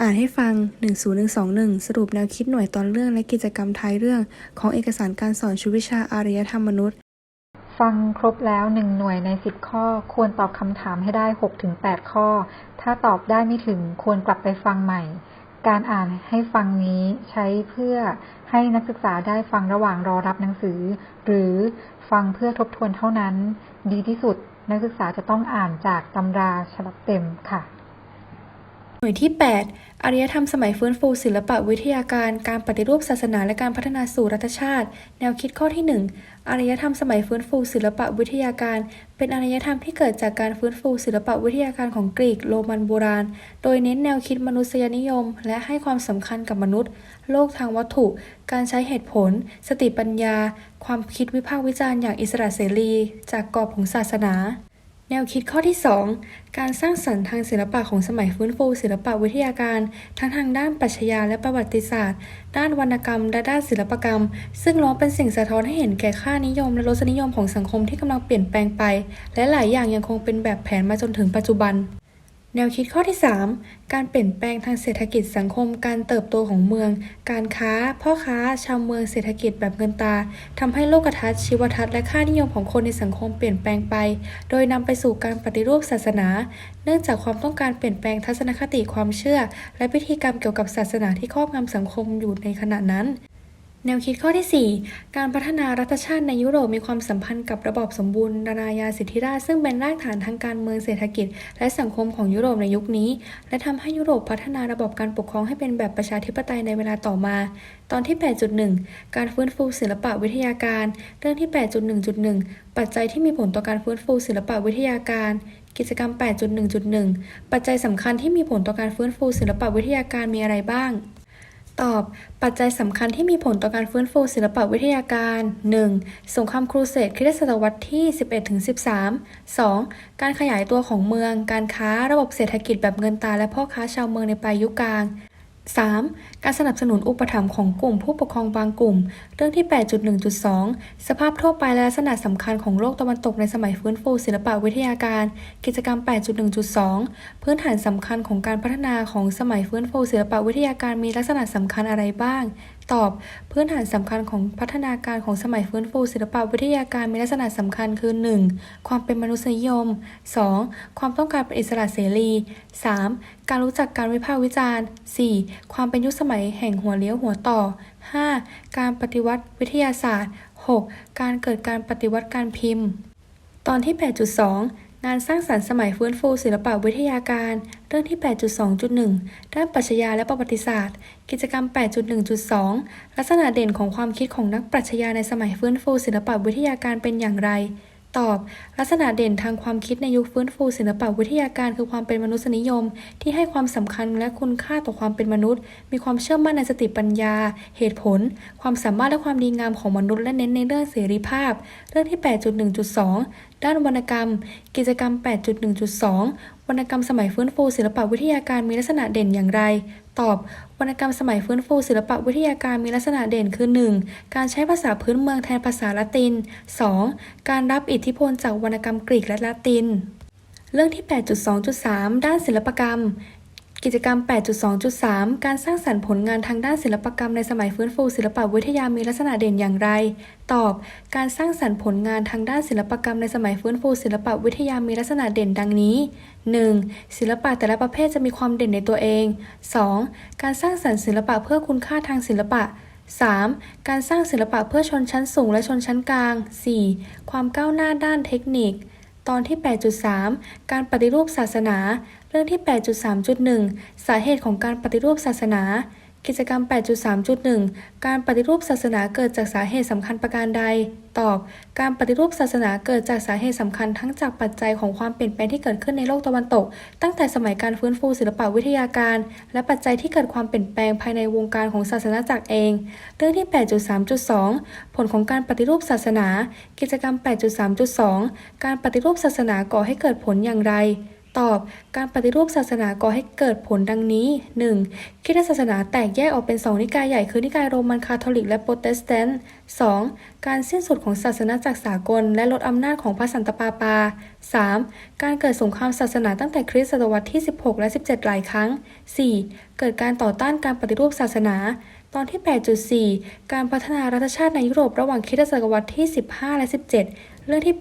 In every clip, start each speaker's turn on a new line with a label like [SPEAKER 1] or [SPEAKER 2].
[SPEAKER 1] อ่านให้ฟัง 10121 สรุปแนวคิดหน่วยตอนเรื่องและกิจกรรมท้ายเรื่อง ของเอกสารการสอนชุวิชาอารยธรรมมนุษย์
[SPEAKER 2] ฟังครบแล้วหนึ่งหน่วยในสิบข้อ ควรตอบคำถามให้ได้หกถึงแปดข้อ ถ้าตอบได้ไม่ถึงควรกลับไปฟังใหม่ การอ่านให้ฟังนี้ใช้เพื่อให้นักศึกษาได้ฟังระหว่างรอรับหนังสือ หรือฟังเพื่อทบทวนเท่านั้น ดีที่สุดนักศึกษาจะต้องอ่านจากตำราฉบับเต็มค่ะ
[SPEAKER 1] หน่วยที่ 8 อารยธรรมสมัยฟื้นฟูศิลปะวิทยาการ การปฏิรูปศาสนาและการพัฒนาสู่รัฐชาติ แนวคิดข้อที่ 1 อารยธรรมสมัยฟื้นฟูศิลปะวิทยาการ เป็นอารยธรรมที่เกิดจากการฟื้นฟูศิลปะวิทยาการของกรีกโรมันโบราณ โดยเน้นแนวคิดมนุษยนิยม และให้ความสำคัญกับมนุษย์ โลกทางวัตถุ การใช้เหตุผล สติปัญญา ความคิดวิพากษ์วิจารณ์อย่างอิสระเสรี จากกรอบของศาสนา แนวคิดข้อที่ 2 การสร้างสรรค์ทางศิลปะของสมัยฟื้นฟูศิลปะวิทยาการ ทั้งทางด้านปรัชญาและประวัติศาสตร์ ด้านวรรณกรรม และด้านศิลปกรรม ซึ่งล้วนเป็นสิ่งสะท้อนให้เห็นแก่ค่านิยม และรสนิยมของสังคมที่กำลังเปลี่ยนแปลงไป และหลายอย่างยังคงเป็นแบบแผนมาจนถึงปัจจุบัน แนวคิดข้อที่ 3 การเปลี่ยนแปลงทางเศรษฐกิจสังคม การเติบโตของเมือง การค้า พ่อค้า ชาวเมืองเศรษฐกิจแบบเงินตาทำให้โลกทัศน์ชีวทัศน์และค่านิยมของคนในสังคมเปลี่ยนแปลงไป โดยนำไปสู่การปฏิรูปศาสนา เนื่องจากความต้องการเปลี่ยนแปลงทัศนคติความเชื่อ และพิธีกรรมเกี่ยวกับศาสนาที่ครอบงำสังคมอยู่ในขณะนั้น แนวคิดข้อที่ 4 การพัฒนารัฐชาติในยุโรปมีความสัมพันธ์กับระบอบสมบูรณาญาสิทธิราชซึ่งเป็นรากฐานทางการเมืองเศรษฐกิจ และสังคมของยุโรปในยุคนี้ และทำให้ยุโรปพัฒนาระบบการปกครองให้เป็นแบบประชาธิปไตยในเวลาต่อมา ตอนที่ 8.1 การฟื้นฟูศิลปะวิทยาการ เรื่องที่ 8.1.1 ปัจจัยที่มีผลต่อการฟื้นฟูศิลปะวิทยาการกิจกรรม 8.1.1 ปัจจัยสำคัญที่มีผลต่อการฟื้นฟูศิลปะวิทยาการมีอะไรบ้าง ตอบ ปัจจัยสำคัญที่มีผลต่อการฟื้นฟูศิลปวิทยาการ 1. สงครามครูเสดคริสตศตวรรษที่ 11-13 2. การขยายตัวของเมือง การค้า ระบบเศรษฐกิจแบบเงินตาและพ่อค้าชาวเมืองในปลายยุคกลาง 3. การสนับสนุนอุปถัมภ์ของกลุ่มผู้ปกครองบางกลุ่ม เรื่องที่ 8.1.2 สภาพทั่วไปและลักษณะสำคัญของโลกตะวันตกในสมัยฟื้นฟูศิลปะวิทยาการ กิจกรรม 8.1.2 พื้นฐานสำคัญของการพัฒนาของสมัยฟื้นฟูศิลปะวิทยาการมีลักษณะสำคัญอะไรบ้าง ตอบ พื้นฐานสำคัญของพัฒนาการของสมัยฟื้นฟูศิลปวิทยาการมีลักษณะสำคัญคือ 1. ความเป็นมนุษยนิยม 2. ความต้องการเป็นอิสระเสรี 3. การรู้จักการวิพากษ์วิจารณ์ 4. ความเป็นยุคสมัยแห่งหัวเลี้ยวหัวต่อ 5. การปฏิวัติวิทยาศาสตร์ 6. การเกิดการปฏิวัติการพิมพ์ ตอนที่ 8.2 งานสร้างสรรค์สมัยฟื้นฟูศิลปะวิทยาการ เรื่องที่ 8.2.1 ด้านปรัชญาและประวัติศาสตร์ กิจกรรม 8.1.2 ลักษณะเด่นของความคิดของนักปรัชญาในสมัยฟื้นฟูศิลปะวิทยาการเป็นอย่างไร ตอบ ลักษณะเด่นทางความคิดในยุคฟื้นฟูศิลปวิทยาการคือความเป็นมนุษยนิยม ที่ให้ความสำคัญและคุณค่าต่อความเป็นมนุษย์ มีความเชื่อมั่นในสติปัญญา เหตุผล ความสามารถและความดีงามของมนุษย์และเน้นในเรื่องเสรีภาพ เรื่องที่ 8.1.2 ด้านวรรณกรรม กิจกรรม 8.1.2 วรรณกรรมสมัยฟื้นฟูศิลปวิทยาการมีลักษณะเด่นอย่างไร ตอบ วรรณกรรมสมัยฟื้นฟูศิลปะวิทยาการมีลักษณะเด่นคือ 1. การใช้ภาษาพื้นเมืองแทนภาษาละติน 2. การรับอิทธิพลจากวรรณกรรมกรีกและละติน เรื่องที่ 8.2.3 ด้านศิลปกรรม กิจกรรม 8.2.3 การสร้างสรรค์ผลงานทางด้านศิลปกรรมในสมัยฟื้นฟูศิลปวิทยามีลักษณะเด่นอย่างไร ตอบ การสร้างสรรค์ผลงานทางด้านศิลปกรรมในสมัยฟื้นฟูศิลปวิทยามีลักษณะเด่นดังนี้ 1. ศิลปะแต่ละประเภทจะมีความเด่นในตัวเอง 2. การสร้างสรรค์ศิลปะเพื่อคุณค่าทางศิลปะ 3. การสร้างศิลปะเพื่อชนชั้นสูงและชนชั้นกลาง 4. ความก้าวหน้าด้านเทคนิค ตอนที่ 8.3 การปฏิรูปศาสนา เรื่องที่ 8.3.1 สาเหตุของการปฏิรูปศาสนา กิจกรรม 8.3.1 การปฏิรูปศาสนาเกิดจากสาเหตุสำคัญประการใด ตอบ การปฏิรูปศาสนาเกิดจากสาเหตุสำคัญทั้งจากปัจจัยของความเปลี่ยนแปลงที่เกิดขึ้นในโลกตะวันตก ตั้งแต่สมัยการฟื้นฟูศิลปวิทยาการ และปัจจัยที่เกิดความเปลี่ยนแปลงภายในวงการของศาสนาจักรเอง เรื่องที่ 8.3.2 ผลของการปฏิรูปศาสนา กิจกรรม 8.3.2 การปฏิรูปศาสนาก่อให้เกิดผลอย่างไร ตอบ การปฏิรูปศาสนาก่อให้เกิดผลดังนี้ 1. คริสตศาสนาแตกแยกออกเป็นสองนิกายใหญ่คือนิกายโรมันคาทอลิกและโปรเตสแตนต์ 2. การสิ้นสุดของศาสนาจักสากล และลดอำนาจของพระสันตะปาปา 3. การเกิดสงครามศาสนาตั้งแต่คริสตศตวรรษที่ 16 และ 17 หลายครั้ง 4. เกิดการต่อต้านการปฏิรูปศาสนา ตอนที่ 8.4 การพัฒนารัฐชาติในยุโรประหว่างคริสตศตวรรษที่ 15 และ 17 เรื่องที่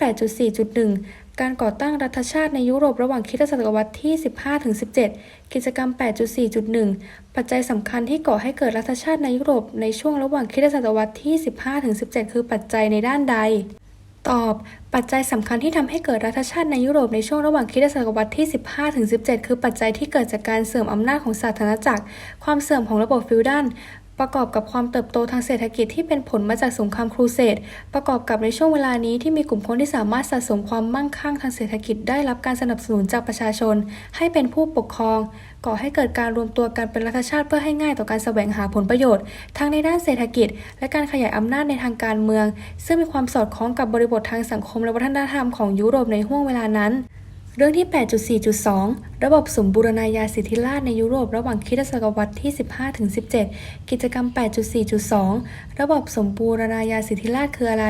[SPEAKER 1] 8.4.1 การก่อตั้งรัฐชาติในยุโรประหว่างคริสตศตวรรษที่ 15-17 กิจกรรม 8.4.1 ปัจจัยสำคัญที่ก่อให้เกิดรัฐชาติในยุโรปในช่วงระหว่างคริสตศตวรรษที่ 15-17 คือปัจจัยในด้านใด ตอบ ปัจจัยสำคัญที่ทำให้เกิดรัฐชาติในยุโรปในช่วงระหว่างคริสตศตวรรษที่ 15-17 คือปัจจัยที่เกิดจากการเสื่อมอำนาจของศาสนาจักร ความเสื่อมของระบบฟิวดัล ประกอบกับความเติบโตทางเศรษฐกิจที่เป็นผลมาจากสงครามครูเสด ประกอบกับในช่วงเวลานี้ที่มีกลุ่มคนที่สามารถสะสมความมั่งคั่งทางเศรษฐกิจได้รับการสนับสนุนจากประชาชน ให้เป็นผู้ปกครอง ก่อให้เกิดการรวมตัวกันเป็นรัฐชาติเพื่อให้ง่ายต่อการแสวงหาผลประโยชน์ ทั้งในด้านเศรษฐกิจ และการขยายอำนาจในทางการเมือง ซึ่งมีความสอดคล้องกับบริบททางสังคมและวัฒนธรรมของยุโรปในห่วงเวลานั้น เรื่องที่ 8.4.2ระบบสมบูรณาญาสิทธิราชในยุโรประหว่างคริสตศตวรรษที่ 15-17 กิจกรรม 8.4.2 ระบบสมบูรณาญาสิทธิราชคืออะไร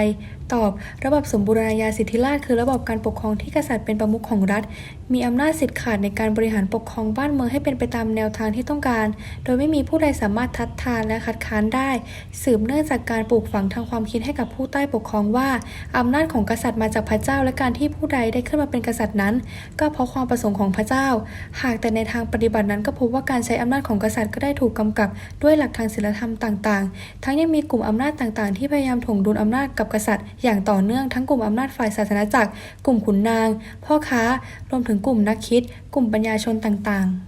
[SPEAKER 1] ตอบ ระบบสมบูรณาญาสิทธิราชคือระบบการปกครองที่กษัตริย์เป็นประมุขของรัฐ มีอำนาจสิทธิ์ขาดในการบริหารปกครองบ้านเมืองให้เป็นไปตามแนวทางที่ต้องการ โดยไม่มีผู้ใดสามารถทัดทานและคัดค้านได้ สืบเนื่องจากการปลูกฝังทางความคิดให้กับผู้ใต้ปกครองว่าอำนาจของกษัตริย์มาจากพระเจ้าและการที่ผู้ใดได้ขึ้นมาเป็นกษัตริย์นั้น ก็เพราะความประสงค์ของพระเจ้าหากแต่ในทางปฏิบัตินั้นก็พบว่าการใช้อำนาจของกษัตริย์ก็ได้ถูกกำกับด้วยหลักทางศีลธรรมต่างๆ ทั้งยังมีกลุ่มอำนาจต่างๆ ที่พยายามถ่วงดุลอำนาจกับกษัตริย์ อย่างต่อเนื่องทั้งกลุ่มอำนาจฝ่ายศาสนาจักร กลุ่มขุนนาง พ่อค้ารวมถึงกลุ่มนักคิด กลุ่มปัญญาชนต่างๆ